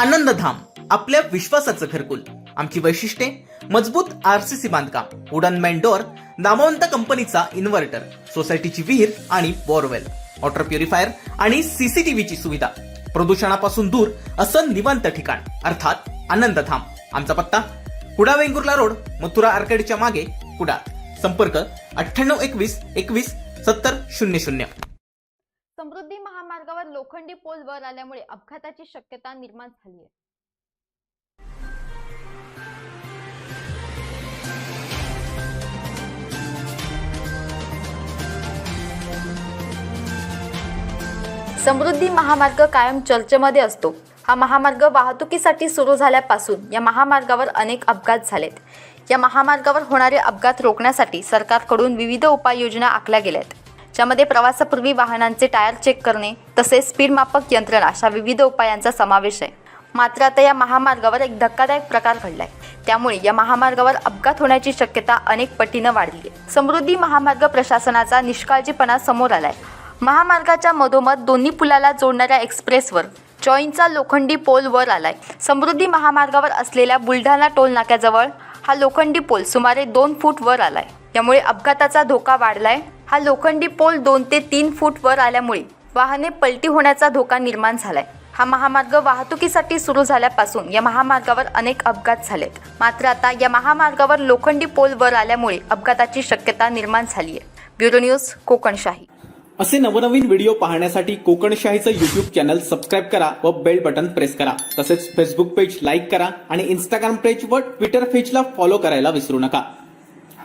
आनंदधाम आपल्या विश्वासाचं घरकुल. आमची वैशिष्ट्ये मजबूत आरसीसी बांधकाम वुडन मॅन डोर नामवंत कंपनीचा इन्व्हर्टर सोसायटीची विहीर आणि बोरवेल वॉटर प्युरिफायर आणि सीसीटीव्हीची सुविधा. प्रदूषणापासून दूर असं निवांत ठिकाण अर्थात आनंदधाम. आमचा पत्ता कुडा वेंगुर्ला रोड मथुरा आर्केडच्या मागे कुडा. संपर्क अठ्ठ्याण्णव एकवीस एकवीस सत्तर शून्य शून्य. समृद्धी रस्त्यावर लोखंडी पोल वर आल्यामुळे अपघाताची शक्यता निर्माण झाली आहे समृद्धी महामार्ग कायम चर्चेमध्ये असतो. हा महामार्ग वाहतुकीसाठी सुरू झाल्यापासून या महामार्गावर अनेक अपघात झालेत. या महामार्गावर होणारे अपघात रोखण्यासाठी सरकारकडून विविध उपाययोजना आखल्या गेल्यात. ज्यामध्ये प्रवासापूर्वी वाहनांचे टायर चेक करणे तसेच स्पीड मापक यंत्रणा अशा विविध उपायांचा समावेश आहे. मात्र आता या महामार्गावर एक धक्कादायक प्रकार घडलाय. त्यामुळे या महामार्गावर अपघात होण्याची शक्यता अनेक पटीनं वाढली आहे. समृद्धी महामार्ग प्रशासनाचा निष्काळजीपणा समोर आलाय. महामार्गाच्या मधोमध दोन्ही पुलाला जोडणाऱ्या एक्सप्रेसवर जॉईनचा लोखंडी पोल वर आलाय. समृद्धी महामार्गावर असलेल्या बुलढाणा टोल नाक्याजवळ हा लोखंडी पोल सुमारे दोन फूट वर आलाय. यामुळे अपघाताचा धोका वाढलाय. हा लोखंडी पोल दोन ते तीन फूट वर आल्यामुळे वाहने पलटी होण्याचा धोका निर्माण झालाय. हा महामार्ग वाहतुकीसाठी सुरू झाल्यापासून या महामार्गावर अनेक अपघात झालेत. मात्र आता या महामार्गावर लोखंडी पोल वर आल्यामुळे अपघाताची शक्यता निर्माण झाली आहे ब्युरो न्यूज कोकणशाही. असे नवनवीन व्हिडिओ पाहण्यासाठी कोकणशाहीचं युट्यूब चॅनल सबस्क्राईब करा व बेल बटन प्रेस करा. तसेच फेसबुक पेज लाईक करा आणि इंस्टाग्राम पेज व ट्विटर पेजला फॉलो करायला विसरू नका.